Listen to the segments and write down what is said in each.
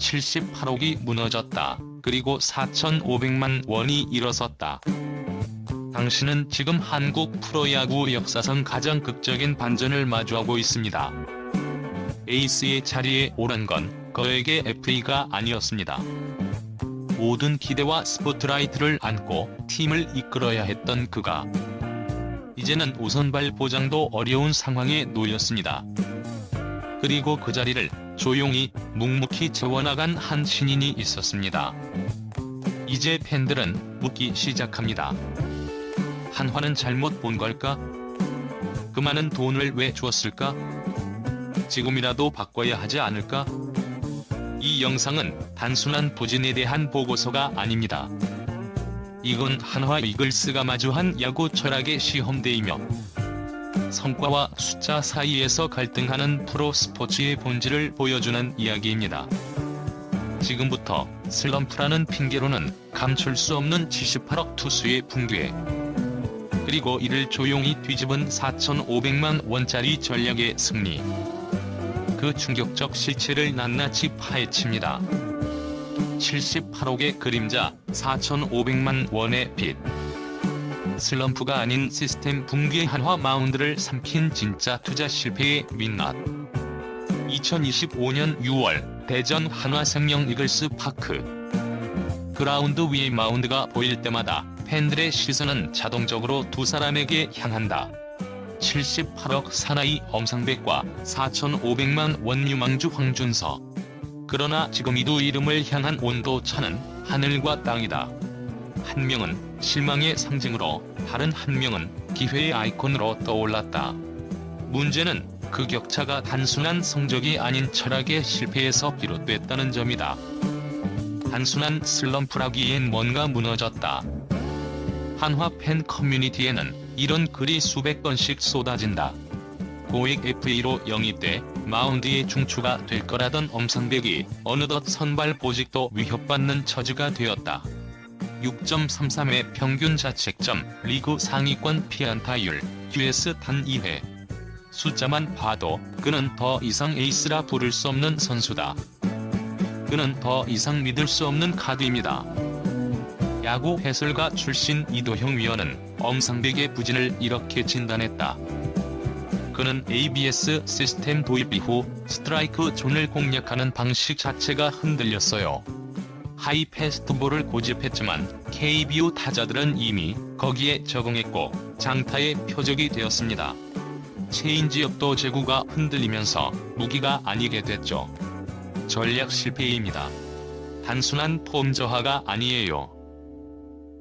78억이 무너졌다. 그리고 4,500만 원이 일어섰다. 당신은 지금 한국 프로야구 역사상 가장 극적인 반전을 마주하고 있습니다. 에이스의 자리에 오른 건 그에게 FA가 아니었습니다. 모든 기대와 스포트라이트를 안고 팀을 이끌어야 했던 그가 이제는 우선발 보장도 어려운 상황에 놓였습니다. 그리고 그 자리를 조용히 묵묵히 채워나간 한 신인이 있었습니다. 이제 팬들은 묻기 시작합니다. 한화는 잘못 본 걸까? 그 많은 돈을 왜 주었을까? 지금이라도 바꿔야 하지 않을까? 이 영상은 단순한 부진에 대한 보고서가 아닙니다. 이건 한화 이글스가 마주한 야구 철학의 시험대이며 성과와 숫자 사이에서 갈등하는 프로 스포츠의 본질을 보여주는 이야기입니다. 지금부터 슬럼프라는 핑계로는 감출 수 없는 78억 투수의 붕괴 그리고 이를 조용히 뒤집은 4,500만 원짜리 전략의 승리 그 충격적 실체를 낱낱이 파헤칩니다. 78억의 그림자 4,500만 원의 빚 슬럼프가 아닌 시스템 붕괴 한화 마운드를 삼킨 진짜 투자 실패의 민낯 2025년 6월 대전 한화생명 이글스 파크 그라운드 위의 마운드가 보일 때마다 팬들의 시선은 자동적으로 두 사람에게 향한다. 78억 사나이 엄상백과 4,500만 원 유망주 황준서. 그러나 지금 이 두 이름을 향한 온도 차는 하늘과 땅이다. 한 명은 실망의 상징으로 다른 한 명은 기회의 아이콘으로 떠올랐다. 문제는 그 격차가 단순한 성적이 아닌 철학의 실패에서 비롯됐다는 점이다. 단순한 슬럼프라기엔 뭔가 무너졌다. 한화 팬 커뮤니티에는 이런 글이 수백 건씩 쏟아진다. 고액 FA로 영입돼 마운드의 중추가 될 거라던 엄상백이 어느덧 선발 보직도 위협받는 처지가 되었다. 6.33의 평균 자책점, 리그 상위권 피안타율, QS 단 2회. 숫자만 봐도 그는 더 이상 에이스라 부를 수 없는 선수다. 그는 더 이상 믿을 수 없는 카드입니다. 야구 해설가 출신 이도형 위원은 엄상백의 부진을 이렇게 진단했다. 그는 ABS 시스템 도입 이후 스트라이크 존을 공략하는 방식 자체가 흔들렸어요. 하이 패스트볼을 고집했지만 KBO 타자들은 이미 거기에 적응했고 장타의 표적이 되었습니다. 체인지업도 제구가 흔들리면서 무기가 아니게 됐죠. 전략 실패입니다. 단순한 폼 저하가 아니에요.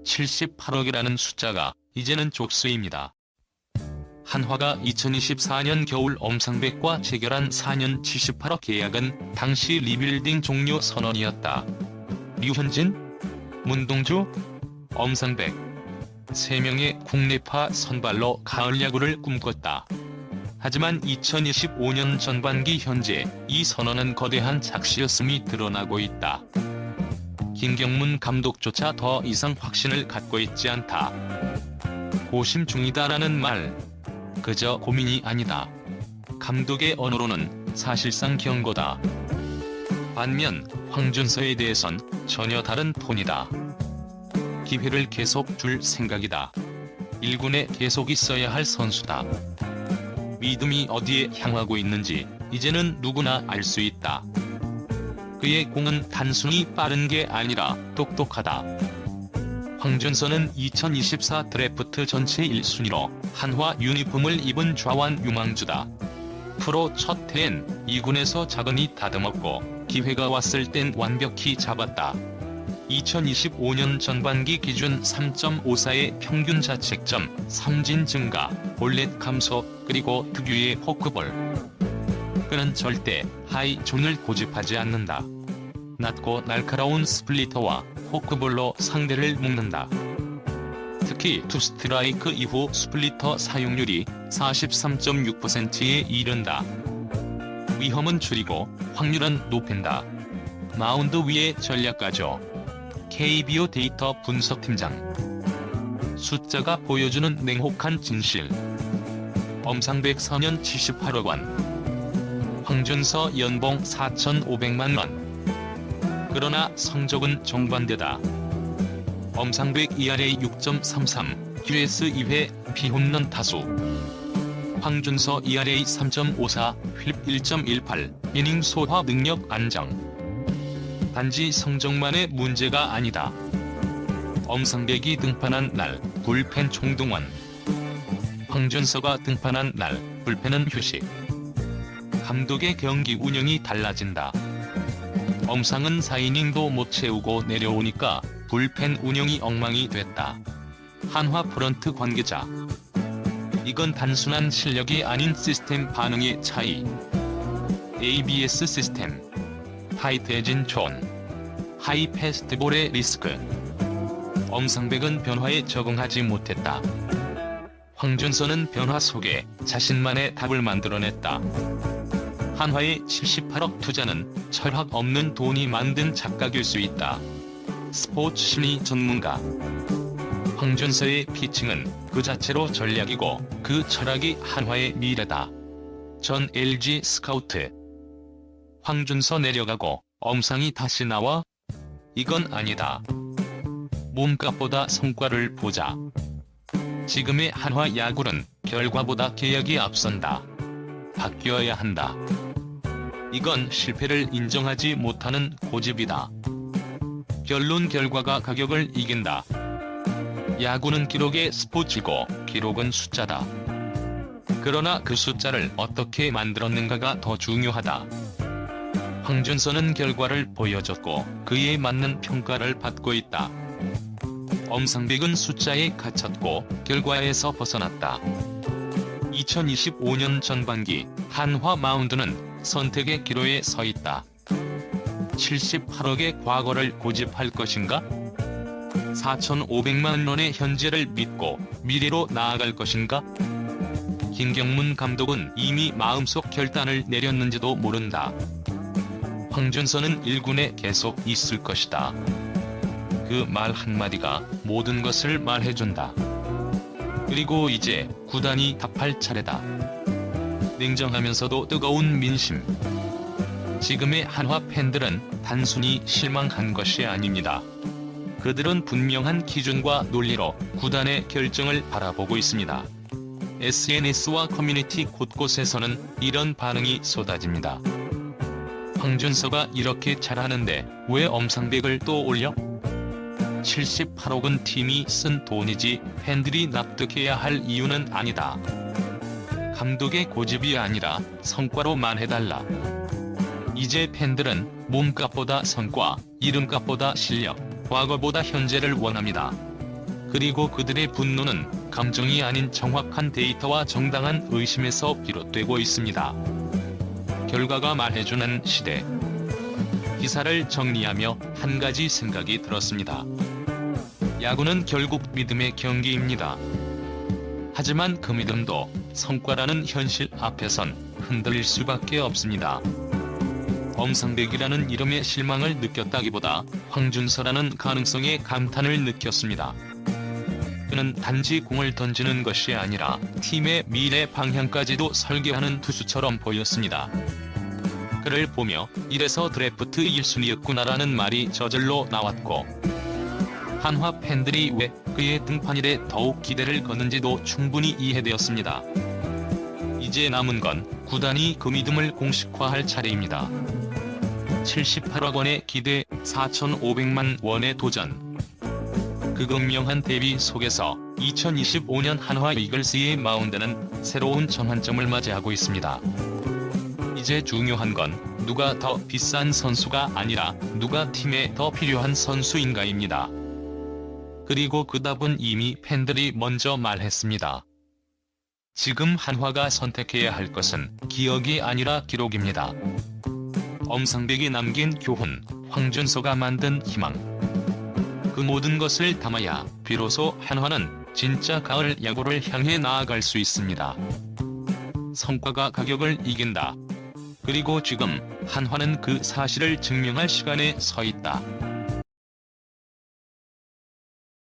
78억이라는 숫자가 이제는 족수입니다. 한화가 2024년 겨울 엄상백과 체결한 4년 78억 계약은 당시 리빌딩 종료 선언이었다. 류현진, 문동주, 엄상백 3명의 국내파 선발로 가을 야구를 꿈꿨다. 하지만 2025년 전반기 현재 이 선언은 거대한 작시였음이 드러나고 있다. 김경문 감독조차 더 이상 확신을 갖고 있지 않다. 고심 중이다라는 말. 그저 고민이 아니다. 감독의 언어로는 사실상 경고다. 반면 황준서에 대해선 전혀 다른 톤이다. 기회를 계속 줄 생각이다. 1군에 계속 있어야 할 선수다. 믿음이 어디에 향하고 있는지 이제는 누구나 알 수 있다. 그의 공은 단순히 빠른 게 아니라 똑똑하다. 황준서는 2024 드래프트 전체 1순위로 한화 유니폼을 입은 좌완 유망주다. 프로 첫 해엔 2군에서 작은히 다듬었고 기회가 왔을 땐 완벽히 잡았다. 2025년 전반기 기준 3.54의 평균 자책점, 삼진 증가, 볼넷 감소, 그리고 특유의 포크볼. 그는 절대 하이 존을 고집하지 않는다. 낮고 날카로운 스플리터와 포크볼로 상대를 묶는다. 특히 투 스트라이크 이후 스플리터 사용률이 43.6%에 이른다. 위험은 줄이고 확률은 높인다. 마운드 위의 전략가죠. KBO 데이터 분석팀장. 숫자가 보여주는 냉혹한 진실. 엄상백 선연 78억 원. 황준서 연봉 4,500만 원. 그러나 성적은 정반대다. 엄상백 ERA 6.33, QS 2회, 피홈런 타수. 황준서 ERA 3.54, 휠 1.18, 이닝 소화 능력 안정. 단지 성적만의 문제가 아니다. 엄상백이 등판한 날, 불펜 총동원. 황준서가 등판한 날, 불펜은 휴식. 감독의 경기 운영이 달라진다. 엄상은 4이닝도 못 채우고 내려오니까 불펜 운영이 엉망이 됐다. 한화 프런트 관계자. 이건 단순한 실력이 아닌 시스템 반응의 차이. ABS 시스템. 타이트해진 존. 하이 패스트볼의 리스크. 엄상백은 변화에 적응하지 못했다. 황준서는 변화 속에 자신만의 답을 만들어냈다. 한화의 78억 투자는 철학 없는 돈이 만든 착각일 수 있다. 스포츠 심리 전문가 황준서의 피칭은 그 자체로 전략이고 그 철학이 한화의 미래다. 전 LG 스카우트 황준서 내려가고 엄상이 다시 나와? 이건 아니다. 몸값보다 성과를 보자. 지금의 한화 야구는 결과보다 계약이 앞선다. 바뀌어야 한다. 이건 실패를 인정하지 못하는 고집이다. 결론 결과가 가격을 이긴다. 야구는 기록의 스포츠고 기록은 숫자다. 그러나 그 숫자를 어떻게 만들었는가가 더 중요하다. 황준서는 결과를 보여줬고 그에 맞는 평가를 받고 있다. 엄상백은 숫자에 갇혔고 결과에서 벗어났다. 2025년 전반기 한화 마운드는 선택의 기로에 서 있다. 78억의 과거를 고집할 것인가? 4,500만 원의 현재를 믿고 미래로 나아갈 것인가? 김경문 감독은 이미 마음속 결단을 내렸는지도 모른다. 황준서는 1군에 계속 있을 것이다. 그 말 한마디가 모든 것을 말해준다. 그리고 이제 구단이 답할 차례다. 냉정하면서도 뜨거운 민심. 지금의 한화 팬들은 단순히 실망한 것이 아닙니다. 그들은 분명한 기준과 논리로 구단의 결정을 바라보고 있습니다. SNS와 커뮤니티 곳곳에서는 이런 반응이 쏟아집니다. 황준서가 이렇게 잘하는데 왜 엄상백을 또 올려? 78억은 팀이 쓴 돈이지 팬들이 납득해야 할 이유는 아니다. 감독의 고집이 아니라 성과로만 해달라. 이제 팬들은 몸값보다 성과, 이름값보다 실력, 과거보다 현재를 원합니다. 그리고 그들의 분노는 감정이 아닌 정확한 데이터와 정당한 의심에서 비롯되고 있습니다. 결과가 말해주는 시대. 기사를 정리하며 한 가지 생각이 들었습니다. 야구는 결국 믿음의 경기입니다. 하지만 그 믿음도 성과라는 현실 앞에선 흔들릴 수밖에 없습니다. 엄상백이라는 이름의 실망을 느꼈다기보다 황준서라는 가능성에 감탄을 느꼈습니다. 그는 단지 공을 던지는 것이 아니라 팀의 미래 방향까지도 설계하는 투수처럼 보였습니다. 그를 보며 이래서 드래프트 1순위였구나라는 말이 저절로 나왔고 한화 팬들이 왜 그의 등판일에 더욱 기대를 거는지도 충분히 이해되었습니다. 이제 남은 건 구단이 그 믿음을 공식화할 차례입니다. 78억 원의 기대, 4,500만 원의 도전. 그 극명한 대비 속에서 2025년 한화 이글스의 마운드는 새로운 전환점을 맞이하고 있습니다. 이제 중요한 건 누가 더 비싼 선수가 아니라 누가 팀에 더 필요한 선수인가입니다. 그리고 그 답은 이미 팬들이 먼저 말했습니다. 지금 한화가 선택해야 할 것은 기억이 아니라 기록입니다. 엄상백이 남긴 교훈, 황준서가 만든 희망. 그 모든 것을 담아야 비로소 한화는 진짜 가을 야구를 향해 나아갈 수 있습니다. 성과가 가격을 이긴다. 그리고 지금 한화는 그 사실을 증명할 시간에 서 있다.